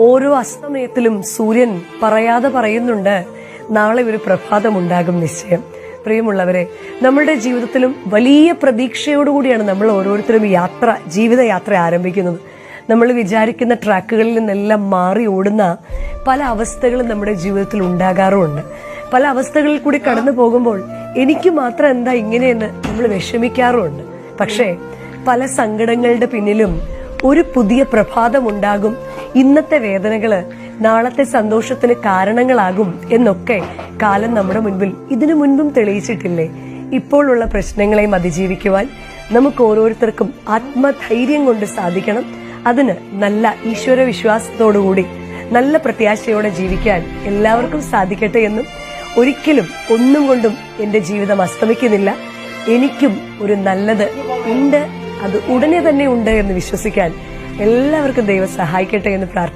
ഓരോ അസ്തമയത്തിലും സൂര്യൻ പറയാതെ പറയുന്നുണ്ട്. നാളെ ഒരു പ്രഭാതമുണ്ടാകും നിശ്ചയം. പ്രിയമുള്ളവരെ നമ്മളുടെ ജീവിതത്തിലും വലിയ പ്രതീക്ഷയോടുകൂടിയാണ് നമ്മൾ ഓരോരുത്തരും യാത്ര ജീവിതയാത്ര ആരംഭിക്കുന്നത്. നമ്മൾ വിചാരിക്കുന്ന ട്രാക്കുകളിൽ നിന്നെല്ലാം മാറി ഓടുന്ന പല അവസ്ഥകളും നമ്മുടെ ജീവിതത്തിൽ ഉണ്ടാകാറുമുണ്ട്. പല അവസ്ഥകളിൽ കൂടി കടന്നു പോകുമ്പോൾ എനിക്ക് മാത്രം എന്താ ഇങ്ങനെയെന്ന് നമ്മൾ വിഷമിക്കാറുമുണ്ട്. പക്ഷേ പല സങ്കടങ്ങളുടെ പിന്നിലും ഒരു പുതിയ പ്രഭാതം ഉണ്ടാകും ഇന്നത്തെ വേദനകൾ നാളത്തെ സന്തോഷത്തിന് കാരണങ്ങളാകും എന്നൊക്കെ കാലം നമ്മുടെ മുൻപിൽ ഇതിനു മുൻപും തെളിയിച്ചിട്ടില്ലേ? ഇപ്പോഴുള്ള പ്രശ്നങ്ങളെയും അതിജീവിക്കുവാൻ നമുക്ക് ഓരോരുത്തർക്കും ആത്മധൈര്യം കൊണ്ട് സാധിക്കണം. അതിന് നല്ല ഈശ്വര വിശ്വാസത്തോടുകൂടി നല്ല പ്രത്യാശയോടെ ജീവിക്കാൻ എല്ലാവർക്കും സാധിക്കട്ടെ എന്നും ഒരിക്കലും ഒന്നും കൊണ്ടും എന്റെ ജീവിതം അസ്തമിക്കുന്നില്ല. എനിക്കും ഒരു നല്ലത് ഉണ്ട് അത് ഉടനെ തന്നെ ഉണ്ട് എന്ന് വിശ്വസിക്കാൻ എല്ലാവർക്കും ദൈവം സഹായിക്കട്ടെ എന്ന് പ്രാർത്ഥിക്കുന്നു.